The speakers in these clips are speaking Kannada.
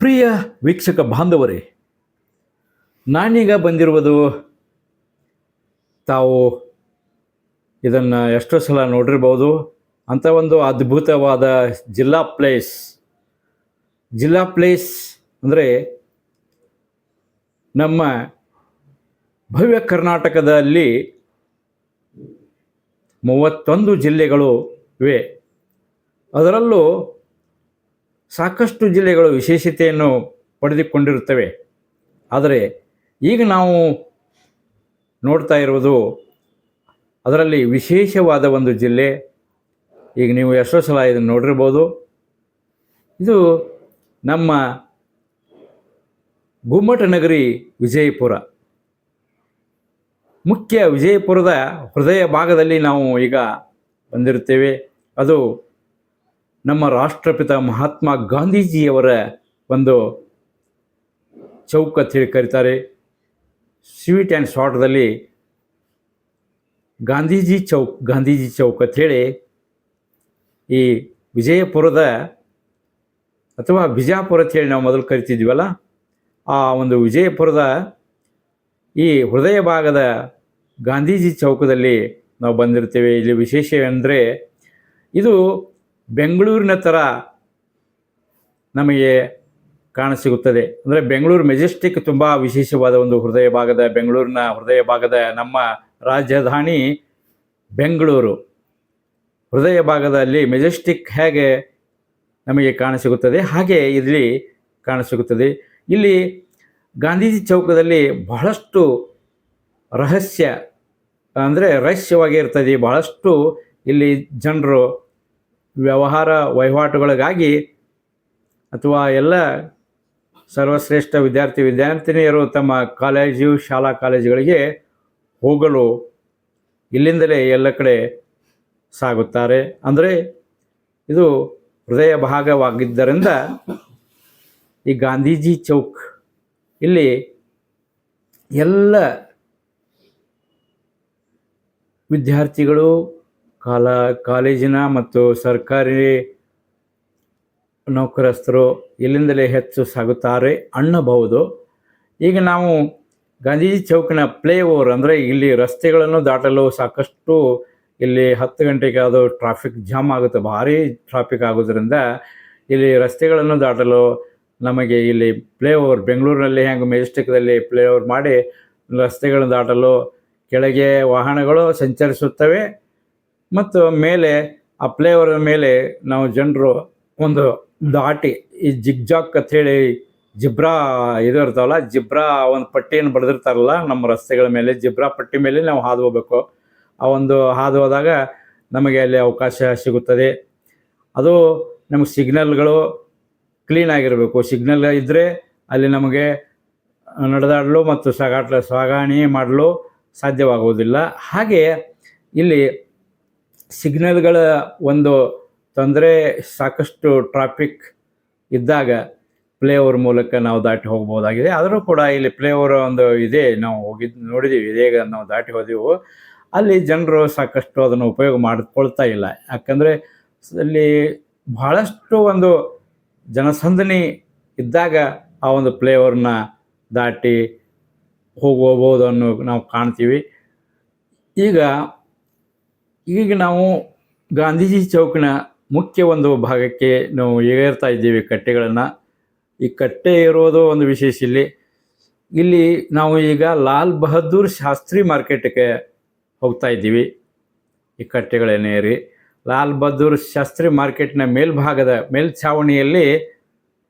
ಪ್ರಿಯ ವೀಕ್ಷಕ ಬಾಂಧವರೇ ನಾನೀಗ ಬಂದಿರುವುದು ತಾವು ಇದನ್ನು ಎಷ್ಟೋ ಸಲ ನೋಡಿರ್ಬೋದು. ಅಂಥ ಒಂದು ಅದ್ಭುತವಾದ ಜಿಲ್ಲಾ ಪ್ಲೇಸ್. ಜಿಲ್ಲಾ ಪ್ಲೇಸ್ ಅಂದರೆ ನಮ್ಮ ಭವ್ಯ ಕರ್ನಾಟಕದಲ್ಲಿ ಮೂವತ್ತೊಂದು ಜಿಲ್ಲೆಗಳು ಇವೆ. ಅದರಲ್ಲೂ ಸಾಕಷ್ಟು ಜಿಲ್ಲೆಗಳು ವಿಶೇಷತೆಯನ್ನು ಪಡೆದುಕೊಂಡಿರುತ್ತವೆ. ಆದರೆ ಈಗ ನಾವು ನೋಡ್ತಾ ಇರುವುದು ಅದರಲ್ಲಿ ವಿಶೇಷವಾದ ಒಂದು ಜಿಲ್ಲೆ. ಈಗ ನೀವು ಎಷ್ಟೋ ಸಲ ಇದನ್ನು ನೋಡಿರ್ಬೋದು. ಇದು ನಮ್ಮ ಗುಮ್ಮಟ ನಗರಿ ವಿಜಯಪುರ. ಮುಖ್ಯ ವಿಜಯಪುರದ ಹೃದಯ ಭಾಗದಲ್ಲಿ ನಾವು ಈಗ ಬಂದಿರುತ್ತೇವೆ. ಅದು ನಮ್ಮ ರಾಷ್ಟ್ರಪಿತ ಮಹಾತ್ಮ ಗಾಂಧೀಜಿಯವರ ಒಂದು ಚೌಕ ಹೇಳಿ ಕರೀತಾರೆ. ಸ್ವೀಟ್ ಆ್ಯಂಡ್ ಶಾರ್ಟ್ದಲ್ಲಿ ಗಾಂಧೀಜಿ ಚೌಕ್ ಗಾಂಧೀಜಿ ಚೌಕ್ ಅಂತ ಹೇಳಿ ಈ ವಿಜಯಪುರದ ಅಥವಾ ಬಿಜಾಪುರ ಅಂತ ಹೇಳಿ ನಾವು ಮೊದಲು ಕರಿತಿದ್ವಲ್ಲ, ಆ ಒಂದು ವಿಜಯಪುರದ ಈ ಹೃದಯ ಭಾಗದ ಗಾಂಧೀಜಿ ಚೌಕದಲ್ಲಿ ನಾವು ಬಂದಿರ್ತೇವೆ. ಇಲ್ಲಿ ವಿಶೇಷ ಅಂದರೆ ಇದು ಬೆಂಗಳೂರಿನ ಥರ ನಮಗೆ ಕಾಣಸಿಗುತ್ತದೆ. ಅಂದರೆ ಬೆಂಗಳೂರು ಮೆಜೆಸ್ಟಿಕ್ ತುಂಬ ವಿಶೇಷವಾದ ಒಂದು ಹೃದಯ ಭಾಗದ ಬೆಂಗಳೂರಿನ ಹೃದಯ ಭಾಗದ ನಮ್ಮ ರಾಜಧಾನಿ ಬೆಂಗಳೂರು. ಹೃದಯ ಭಾಗದಲ್ಲಿ ಮೆಜೆಸ್ಟಿಕ್ ಹೇಗೆ ನಮಗೆ ಕಾಣಸಿಗುತ್ತದೆ, ಹಾಗೆ ಇಲ್ಲಿ ಕಾಣಸಿಗುತ್ತದೆ. ಇಲ್ಲಿ ಗಾಂಧೀಜಿ ಚೌಕದಲ್ಲಿ ಬಹಳಷ್ಟು ರಹಸ್ಯ ಅಂದರೆ ರಹಸ್ಯವಾಗಿ ಇರ್ತದೆ. ಬಹಳಷ್ಟು ಇಲ್ಲಿ ಜನರು ವ್ಯವಹಾರ ವಹಿವಾಟುಗಳಿಗಾಗಿ ಅಥವಾ ಎಲ್ಲ ಸರ್ವಶ್ರೇಷ್ಠ ವಿದ್ಯಾರ್ಥಿ ವಿದ್ಯಾರ್ಥಿನಿಯರು ತಮ್ಮ ಕಾಲೇಜು, ಶಾಲಾ ಕಾಲೇಜುಗಳಿಗೆ ಹೋಗಲು ಇಲ್ಲಿಂದಲೇ ಎಲ್ಲ ಕಡೆ ಸಾಗುತ್ತಾರೆ. ಅಂದರೆ ಇದು ಹೃದಯ ಭಾಗವಾಗಿದ್ದರಿಂದ ಈ ಗಾಂಧೀಜಿ ಚೌಕ್ ಇಲ್ಲಿ ಎಲ್ಲ ವಿದ್ಯಾರ್ಥಿಗಳು ಕಾಲ, ಕಾಲೇಜಿನ ಮತ್ತು ಸರ್ಕಾರಿ ನೌಕರಸ್ಥರು ಇಲ್ಲಿಂದಲೇ ಹೆಚ್ಚು ಸಾಗುತ್ತಾರೆ ಅನ್ನಬಹುದು. ಈಗ ನಾವು ಗಾಂಧೀಜಿ ಚೌಕಿನ ಪ್ಲೇ ಓವರ್ ಅಂದರೆ ಇಲ್ಲಿ ರಸ್ತೆಗಳನ್ನು ದಾಟಲು ಸಾಕಷ್ಟು ಇಲ್ಲಿ ಹತ್ತು ಗಂಟೆಗೆ ಅದು ಟ್ರಾಫಿಕ್ ಜಾಮ್ ಆಗುತ್ತೆ, ಭಾರಿ ಟ್ರಾಫಿಕ್ ಆಗೋದ್ರಿಂದ. ಇಲ್ಲಿ ರಸ್ತೆಗಳನ್ನು ದಾಟಲು ನಮಗೆ ಇಲ್ಲಿ ಪ್ಲೇ ಓವರ್ ಬೆಂಗಳೂರಿನಲ್ಲಿ ಹೆಂಗೆ ಮೆಜೆಸ್ಟಿಕ್ದಲ್ಲಿ ಪ್ಲೇ ಓವರ್ ಮಾಡಿ ರಸ್ತೆಗಳನ್ನು ದಾಟಲು ಕೆಳಗೆ ವಾಹನಗಳು ಸಂಚರಿಸುತ್ತವೆ. ಮತ್ತು ಮೇಲೆ ಆ ಪ್ಲೇ ಓವರ್ ಮೇಲೆ ನಾವು ಜನರು ಒಂದು ದಾಟಿ ಈ ಜಿಗ್ಜಾಕ್ ಅಂತ ಹೇಳಿ ಜಿಬ್ರಾ ಇದು ಇರ್ತಾವಲ್ಲ, ಜಿಬ್ರಾ ಒಂದು ಪಟ್ಟಿಯನ್ನು ಬರೆದಿರ್ತಾರಲ್ಲ ನಮ್ಮ ರಸ್ತೆಗಳ ಮೇಲೆ, ಜಿಬ್ರಾ ಪಟ್ಟಿ ಮೇಲೆ ನಾವು ಹಾದು ಹೋಗ್ಬೇಕು. ಆ ಒಂದು ಹಾದು ಹೋದಾಗ ನಮಗೆ ಅಲ್ಲಿ ಅವಕಾಶ ಸಿಗುತ್ತದೆ. ಅದು ನಮಗೆ ಸಿಗ್ನಲ್ಗಳು ಕ್ಲೀನ್ ಆಗಿರಬೇಕು. ಸಿಗ್ನಲ್ ಇದ್ದರೆ ಅಲ್ಲಿ ನಮಗೆ ನಡೆದಾಡಲು ಮತ್ತು ಸಾಗಾಟ ಸಾಗಾಣಿ ಮಾಡಲು ಸಾಧ್ಯವಾಗುವುದಿಲ್ಲ. ಹಾಗೆ ಇಲ್ಲಿ ಸಿಗ್ನಲ್ಗಳ ಒಂದು ತೊಂದರೆ, ಸಾಕಷ್ಟು ಟ್ರಾಫಿಕ್ ಇದ್ದಾಗ ಪ್ಲೇ ಓವರ್ ಮೂಲಕ ನಾವು ದಾಟಿ ಹೋಗ್ಬೋದಾಗಿದೆ. ಆದರೂ ಕೂಡ ಇಲ್ಲಿ ಪ್ಲೇ ಓವರ್ ಒಂದು ಇದೆ, ನಾವು ಹೋಗಿದ್ದು ನೋಡಿದ್ದೀವಿ ಇದೀಗ ನಾವು ದಾಟಿ ಹೋದೆವು. ಅಲ್ಲಿ ಜನರು ಸಾಕಷ್ಟು ಅದನ್ನು ಉಪಯೋಗ ಮಾಡಿಕೊಳ್ತಾ ಇಲ್ಲ. ಯಾಕಂದರೆ ಅಲ್ಲಿ ಬಹಳಷ್ಟು ಒಂದು ಜನಸಂದಣಿ ಇದ್ದಾಗ ಆ ಒಂದು ಪ್ಲೇ ಓವರ್ನ ದಾಟಿ ಹೋಗ್ಬೋದು ಅನ್ನೋ ನಾವು ಕಾಣ್ತೀವಿ. ಈಗ ಈಗ ನಾವು ಗಾಂಧೀಜಿ ಚೌಕಿನ ಮುಖ್ಯ ಒಂದು ಭಾಗಕ್ಕೆ ನಾವು ಏರ್ತಾ ಇದ್ದೀವಿ ಕಟ್ಟೆಗಳನ್ನು. ಈ ಕಟ್ಟೆ ಇರೋದು ಒಂದು ವಿಶೇಷ ಇಲ್ಲಿ. ಇಲ್ಲಿ ನಾವು ಈಗ ಲಾಲ್ ಬಹದ್ದೂರ್ ಶಾಸ್ತ್ರಿ ಮಾರ್ಕೆಟ್ಗೆ ಹೋಗ್ತಾ ಇದ್ದೀವಿ. ಈ ಕಟ್ಟೆಗಳನ್ನೇರಿ ಲಾಲ್ ಬಹದ್ದೂರ್ ಶಾಸ್ತ್ರಿ ಮಾರ್ಕೆಟ್ನ ಮೇಲ್ಭಾಗದ ಮೇಲ್ಛಾವಣಿಯಲ್ಲಿ,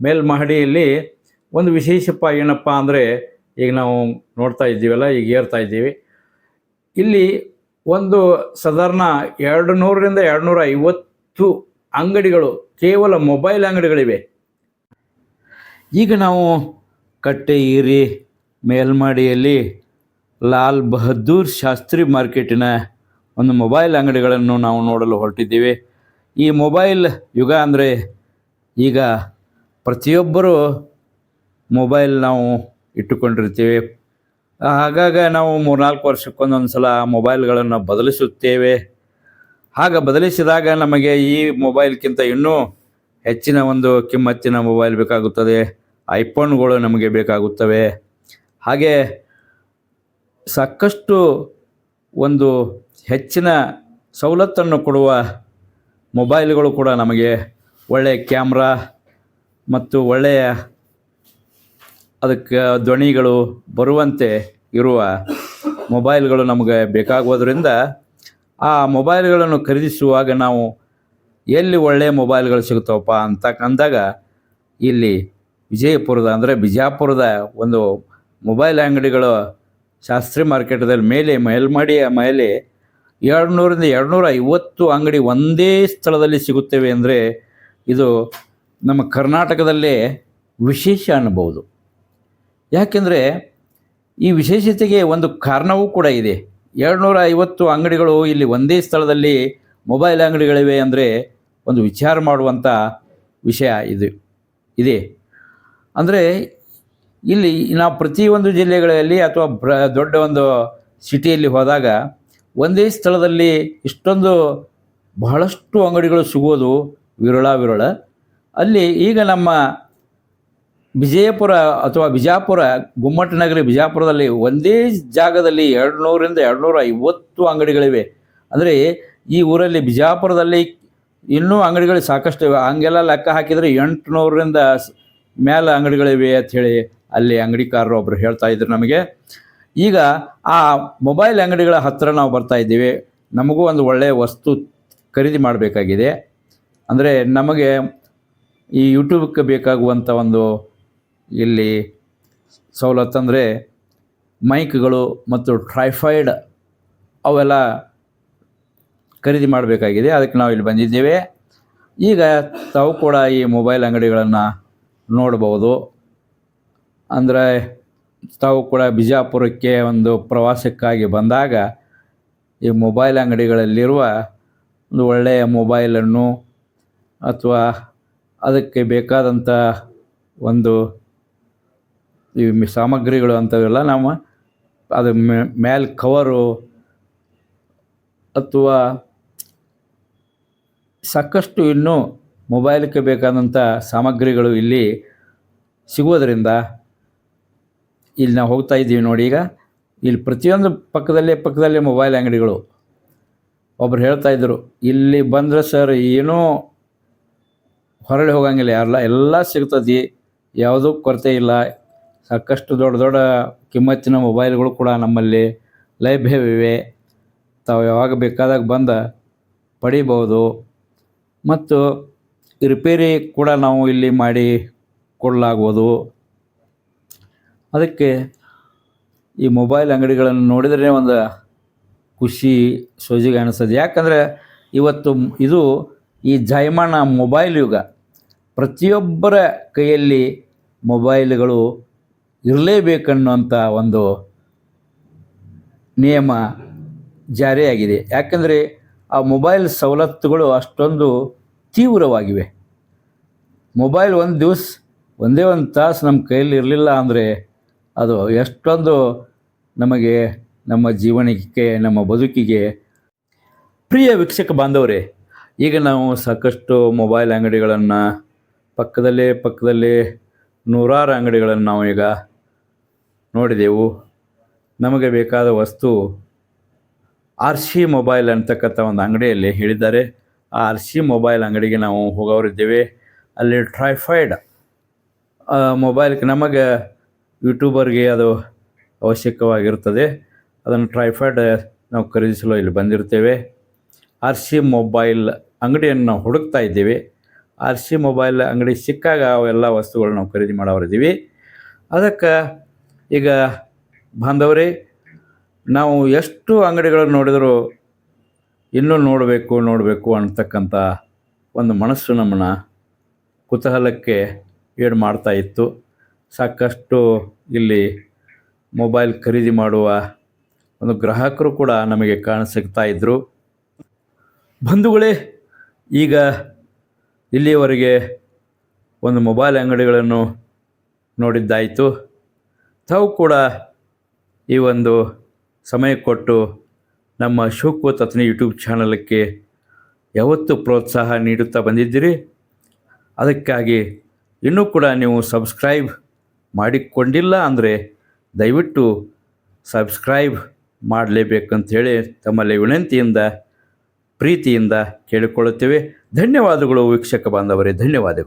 ಮೇಲ್ಮಹಡಿಯಲ್ಲಿ ಒಂದು ವಿಶೇಷಪ್ಪ ಏನಪ್ಪ ಅಂದರೆ ಈಗ ನಾವು ನೋಡ್ತಾ ಇದ್ದೀವಲ್ಲ, ಈಗ ಏರ್ತಾ ಇದ್ದೀವಿ. ಇಲ್ಲಿ ಒಂದು ಸಾಧಾರಣ ಎರಡು ನೂರರಿಂದ ಎರಡು ನೂರ ಐವತ್ತು ಅಂಗಡಿಗಳು ಕೇವಲ ಮೊಬೈಲ್ ಅಂಗಡಿಗಳಿವೆ. ಈಗ ನಾವು ಕಟ್ಟೆ ಏರಿ, ಮೇಲ್ಮಡಿಯಲ್ಲಿ ಲಾಲ್ ಬಹದ್ದೂರ್ ಶಾಸ್ತ್ರಿ ಮಾರ್ಕೆಟಿನ ಒಂದು ಮೊಬೈಲ್ ಅಂಗಡಿಗಳನ್ನು ನಾವು ನೋಡಲು ಹೊರಟಿದ್ದೀವಿ. ಈ ಮೊಬೈಲ್ ಯುಗ ಅಂದರೆ ಈಗ ಪ್ರತಿಯೊಬ್ಬರು ಮೊಬೈಲ್ ನಾವು ಇಟ್ಟುಕೊಂಡಿರ್ತೀವಿ. ಆಗಾಗ ನಾವು ಮೂರ್ನಾಲ್ಕು ವರ್ಷಕ್ಕೊಂದೊಂದು ಸಲ ಮೊಬೈಲ್ಗಳನ್ನು ಬದಲಿಸುತ್ತೇವೆ. ಆಗ ಬದಲಿಸಿದಾಗ ನಮಗೆ ಈ ಮೊಬೈಲ್ಗಿಂತ ಇನ್ನೂ ಹೆಚ್ಚಿನ ಒಂದು ಕಿಮ್ಮತ್ತಿನ ಮೊಬೈಲ್ ಬೇಕಾಗುತ್ತದೆ. ಐಫೋನ್ಗಳು ನಮಗೆ ಬೇಕಾಗುತ್ತವೆ. ಹಾಗೆ ಸಾಕಷ್ಟು ಒಂದು ಹೆಚ್ಚಿನ ಸವಲತ್ತನ್ನು ಕೊಡುವ ಮೊಬೈಲ್ಗಳು ಕೂಡ ನಮಗೆ ಒಳ್ಳೆಯ ಕ್ಯಾಮ್ರಾ ಮತ್ತು ಒಳ್ಳೆಯ ಅದಕ್ಕೆ ಧ್ವನಿಗಳು ಬರುವಂತೆ ಇರುವ ಮೊಬೈಲ್ಗಳು ನಮಗೆ ಬೇಕಾಗುವುದರಿಂದ ಆ ಮೊಬೈಲ್ಗಳನ್ನು ಖರೀದಿಸುವಾಗ ನಾವು ಎಲ್ಲಿ ಒಳ್ಳೆಯ ಮೊಬೈಲ್ಗಳು ಸಿಗುತ್ತವಪ್ಪ ಅಂತ ಅಂದಾಗ ಇಲ್ಲಿ ವಿಜಯಪುರದ ಅಂದರೆ ಬಿಜಾಪುರದ ಒಂದು ಮೊಬೈಲ್ ಅಂಗಡಿಗಳು ಶಾಸ್ತ್ರಿ ಮಾರ್ಕೆಟದಲ್ಲಿ ಮೇಲೆ ಮೇಲ್ಮಡಿಯ ಮೇಲೆ ಎರಡು ನೂರಿಂದ ಎರಡು ನೂರ ಐವತ್ತು ಅಂಗಡಿ ಒಂದೇ ಸ್ಥಳದಲ್ಲಿ ಸಿಗುತ್ತವೆ ಅಂದರೆ ಇದು ನಮ್ಮ ಕರ್ನಾಟಕದಲ್ಲೇ ವಿಶೇಷ ಅನ್ನಬಹುದು ಯಾಕೆಂದರೆ ಈ ವಿಶೇಷತೆಗೆ ಒಂದು ಕಾರಣವೂ ಕೂಡ ಇದೆ. ಎರಡುನೂರ ಐವತ್ತು ಅಂಗಡಿಗಳು ಇಲ್ಲಿ ಒಂದೇ ಸ್ಥಳದಲ್ಲಿ ಮೊಬೈಲ್ ಅಂಗಡಿಗಳಿವೆ ಅಂದರೆ ಒಂದು ವಿಚಾರ ಮಾಡುವಂಥ ವಿಷಯ ಇದು, ಇದೆ. ಅಂದರೆ ಇಲ್ಲಿ ನಾವು ಪ್ರತಿಯೊಂದು ಜಿಲ್ಲೆಗಳಲ್ಲಿ ಅಥವಾ ಬ್ರ ದೊಡ್ಡ ಒಂದು ಸಿಟಿಯಲ್ಲಿ ಹೋದಾಗ ಒಂದೇ ಸ್ಥಳದಲ್ಲಿ ಇಷ್ಟೊಂದು ಬಹಳಷ್ಟು ಅಂಗಡಿಗಳು ಸಿಗೋದು ವಿರಳ ವಿರಳ. ಅಲ್ಲಿ ಈಗ ನಮ್ಮ ವಿಜಯಪುರ ಅಥವಾ ಬಿಜಾಪುರ ಗುಮ್ಮಟನಗರಿ ಬಿಜಾಪುರದಲ್ಲಿ ಒಂದೇ ಜಾಗದಲ್ಲಿ ಎರಡು ನೂರಿಂದ ಎರಡು ನೂರ ಐವತ್ತು ಅಂಗಡಿಗಳಿವೆ. ಅಂದರೆ ಈ ಊರಲ್ಲಿ ಬಿಜಾಪುರದಲ್ಲಿ ಇನ್ನೂ ಅಂಗಡಿಗಳು ಸಾಕಷ್ಟು ಇವೆ. ಹಂಗೆಲ್ಲ ಲೆಕ್ಕ ಹಾಕಿದರೆ ಎಂಟುನೂರರಿಂದ ಮೇಲೆ ಅಂಗಡಿಗಳಿವೆ ಅಂಥೇಳಿ ಅಲ್ಲಿ ಅಂಗಡಿಕಾರರು ಒಬ್ಬರು ಹೇಳ್ತಾ ಇದ್ರು ನಮಗೆ. ಈಗ ಆ ಮೊಬೈಲ್ ಅಂಗಡಿಗಳ ಹತ್ತಿರ ನಾವು ಬರ್ತಾ ಇದ್ದೀವಿ. ನಮಗೂ ಒಂದು ಒಳ್ಳೆಯ ವಸ್ತು ಖರೀದಿ ಮಾಡಬೇಕಾಗಿದೆ. ಅಂದರೆ ನಮಗೆ ಈ ಯೂಟ್ಯೂಬ್ಗೆ ಬೇಕಾಗುವಂಥ ಒಂದು ಇಲ್ಲಿ ಸವಲತ್ತಂದರೆ ಮೈಕ್ಗಳು ಮತ್ತು ಟ್ರೈಫೈಡ್ ಅವೆಲ್ಲ ಖರೀದಿ ಮಾಡಬೇಕಾಗಿದೆ. ಅದಕ್ಕೆ ನಾವು ಇಲ್ಲಿ ಬಂದಿದ್ದೇವೆ. ಈಗ ತಾವು ಕೂಡ ಈ ಮೊಬೈಲ್ ಅಂಗಡಿಗಳನ್ನು ನೋಡ್ಬೋದು ಅಂದರೆ ತಾವು ಕೂಡ ಬಿಜಾಪುರಕ್ಕೆ ಒಂದು ಪ್ರವಾಸಕ್ಕಾಗಿ ಬಂದಾಗ ಈ ಮೊಬೈಲ್ ಅಂಗಡಿಗಳಲ್ಲಿರುವ ಒಂದು ಒಳ್ಳೆಯ ಮೊಬೈಲನ್ನು ಅಥವಾ ಅದಕ್ಕೆ ಬೇಕಾದಂಥ ಒಂದು ಈ ಸಾಮಗ್ರಿಗಳು ಅಂಥವೆಲ್ಲ ನಮ್ಮ ಅದು ಮ್ಯಾಲ್ ಕವರು ಅಥವಾ ಸಾಕಷ್ಟು ಇನ್ನೂ ಮೊಬೈಲ್ಗೆ ಬೇಕಾದಂಥ ಸಾಮಗ್ರಿಗಳು ಇಲ್ಲಿ ಸಿಗೋದರಿಂದ ಇಲ್ಲಿ ನಾವು ಹೋಗ್ತಾ ಇದ್ದೀವಿ ನೋಡಿ ಈಗ. ಇಲ್ಲಿ ಪ್ರತಿಯೊಂದು ಪಕ್ಕದಲ್ಲೇ ಪಕ್ಕದಲ್ಲೇ ಮೊಬೈಲ್ ಅಂಗಡಿಗಳು. ಒಬ್ರು ಹೇಳ್ತಾ ಇದ್ದರು ಇಲ್ಲಿ ಬಂದರೆ ಸರ್ ಏನೂ ಹೊರಳಿ ಹೋಗಂಗಿಲ್ಲ ಎಲ್ಲ ಎಲ್ಲ ಸಿಗ್ತದೆ, ಯಾವುದೂ ಕೊರತೆ ಇಲ್ಲ ಸಾಕಷ್ಟು ದೊಡ್ಡ ದೊಡ್ಡ ಕಿಮ್ಮತ್ತಿನ ಮೊಬೈಲ್ಗಳು ಕೂಡ ನಮ್ಮಲ್ಲಿ ಲಭ್ಯವಿವೆ. ತಾವು ಯಾವಾಗ ಬೇಕಾದಾಗ ಬಂದ ಪಡಿಬೋದು ಮತ್ತು ರಿಪೇರಿ ಕೂಡ ನಾವು ಇಲ್ಲಿ ಮಾಡಿ ಕೊಡಲಾಗುವುದು ಅದಕ್ಕೆ ಈ ಮೊಬೈಲ್ ಅಂಗಡಿಗಳನ್ನು ನೋಡಿದರೆ ಒಂದು ಖುಷಿ, ಸೋಜಿಗೆ ಅನಿಸ್ತದೆ. ಯಾಕಂದರೆ ಇವತ್ತು ಇದು ಈ ಜಾಯಮಾನ ಮೊಬೈಲ್ ಯುಗ. ಪ್ರತಿಯೊಬ್ಬರ ಕೈಯಲ್ಲಿ ಮೊಬೈಲ್ಗಳು ಇರಲೇಬೇಕನ್ನುವಂಥ ಒಂದು ನಿಯಮ ಜಾರಿಯಾಗಿದೆ. ಯಾಕಂದರೆ ಆ ಮೊಬೈಲ್ ಸವಲತ್ತುಗಳು ಅಷ್ಟೊಂದು ತೀವ್ರವಾಗಿವೆ. ಮೊಬೈಲ್ ಒಂದು ದಿವಸ, ಒಂದೇ ಒಂದು ತಾಸು ನಮ್ಮ ಕೈಯಲ್ಲಿ ಇರಲಿಲ್ಲ ಅಂದರೆ ಅದು ಎಷ್ಟೊಂದು ನಮಗೆ ನಮ್ಮ ಜೀವನಕ್ಕೆ, ನಮ್ಮ ಬದುಕಿಗೆ ಪ್ರಿಯ ವೀಕ್ಷಕ ಬಾಂಧವರೇ, ಈಗ ನಾವು ಸಾಕಷ್ಟು ಮೊಬೈಲ್ ಅಂಗಡಿಗಳನ್ನು ಪಕ್ಕದಲ್ಲೇ ಪಕ್ಕದಲ್ಲೇ ನೂರಾರು ಅಂಗಡಿಗಳನ್ನು ನಾವು ಈಗ ನೋಡಿದೆವು. ನಮಗೆ ಬೇಕಾದ ವಸ್ತು ಆರ್ ಸಿ ಮೊಬೈಲ್ ಅಂತಕ್ಕಂಥ ಒಂದು ಅಂಗಡಿಯಲ್ಲಿ ಹೇಳಿದ್ದಾರೆ. ಆ ಆರ್ ಸಿ ಮೊಬೈಲ್ ಅಂಗಡಿಗೆ ನಾವು ಹೋಗೋರಿದ್ದೇವೆ. ಅಲ್ಲಿ ಟ್ರೈಫೈಡ್ ಮೊಬೈಲ್ಗೆ ನಮಗೆ ಯೂಟ್ಯೂಬರ್ಗೆ ಅದು ಅವಶ್ಯಕವಾಗಿರುತ್ತದೆ. ಅದನ್ನು ಟ್ರೈಫೈಡ್ ನಾವು ಖರೀದಿಸಲು ಇಲ್ಲಿ ಬಂದಿರ್ತೇವೆ. ಆರ್ ಸಿ ಮೊಬೈಲ್ ಅಂಗಡಿಯನ್ನು ನಾವು ಹುಡುಕ್ತಾ ಇದ್ದೇವೆ. ಆರ್ ಸಿ ಮೊಬೈಲ್ ಅಂಗಡಿ ಸಿಕ್ಕಾಗ ಅವೆಲ್ಲ ವಸ್ತುಗಳು ನಾವು ಖರೀದಿ ಮಾಡೋರಿದ್ದೀವಿ ಅದಕ್ಕೆ ಈಗ ಬಾಂಧವರೇ, ನಾವು ಎಷ್ಟು ಅಂಗಡಿಗಳನ್ನು ನೋಡಿದರೂ ಇನ್ನೂ ನೋಡಬೇಕು ನೋಡಬೇಕು ಅಂತಕ್ಕಂಥ ಒಂದು ಮನಸ್ಸು ನಮ್ಮನ್ನು ಕುತೂಹಲಕ್ಕೆ ಏಡು ಮಾಡ್ತಾ ಇತ್ತು. ಸಾಕಷ್ಟು ಇಲ್ಲಿ ಮೊಬೈಲ್ ಖರೀದಿ ಮಾಡುವ ಒಂದು ಗ್ರಾಹಕರು ಕೂಡ ನಮಗೆ ಕಾಣಸಿಗ್ತಾ ಇದ್ದರು ಬಂಧುಗಳೇ, ಈಗ ಇಲ್ಲಿಯವರೆಗೆ ಒಂದು ಮೊಬೈಲ್ ಅಂಗಡಿಗಳನ್ನು ನೋಡಿದ್ದಾಯಿತು. ತಾವು ಕೂಡ ಈ ಒಂದು ಸಮಯ ಕೊಟ್ಟು ನಮ್ಮ ಶೋಕು ತತ್ನಿ ಯೂಟ್ಯೂಬ್ ಚಾನಲಕ್ಕೆ ಯಾವತ್ತೂ ಪ್ರೋತ್ಸಾಹ ನೀಡುತ್ತಾ ಬಂದಿದ್ದೀರಿ. ಅದಕ್ಕಾಗಿ ಇನ್ನೂ ಕೂಡ ನೀವು ಸಬ್ಸ್ಕ್ರೈಬ್ ಮಾಡಿಕೊಂಡಿಲ್ಲ ಅಂದರೆ ದಯವಿಟ್ಟು ಸಬ್ಸ್ಕ್ರೈಬ್ ಮಾಡಲೇಬೇಕಂಥೇಳಿ ತಮ್ಮಲ್ಲಿ ವಿನಂತಿಯಿಂದ, ಪ್ರೀತಿಯಿಂದ ಕೇಳಿಕೊಳ್ಳುತ್ತೇವೆ. ಧನ್ಯವಾದಗಳು ವೀಕ್ಷಕ ಬಾಂಧವರೇ. ಧನ್ಯವಾದಗಳು.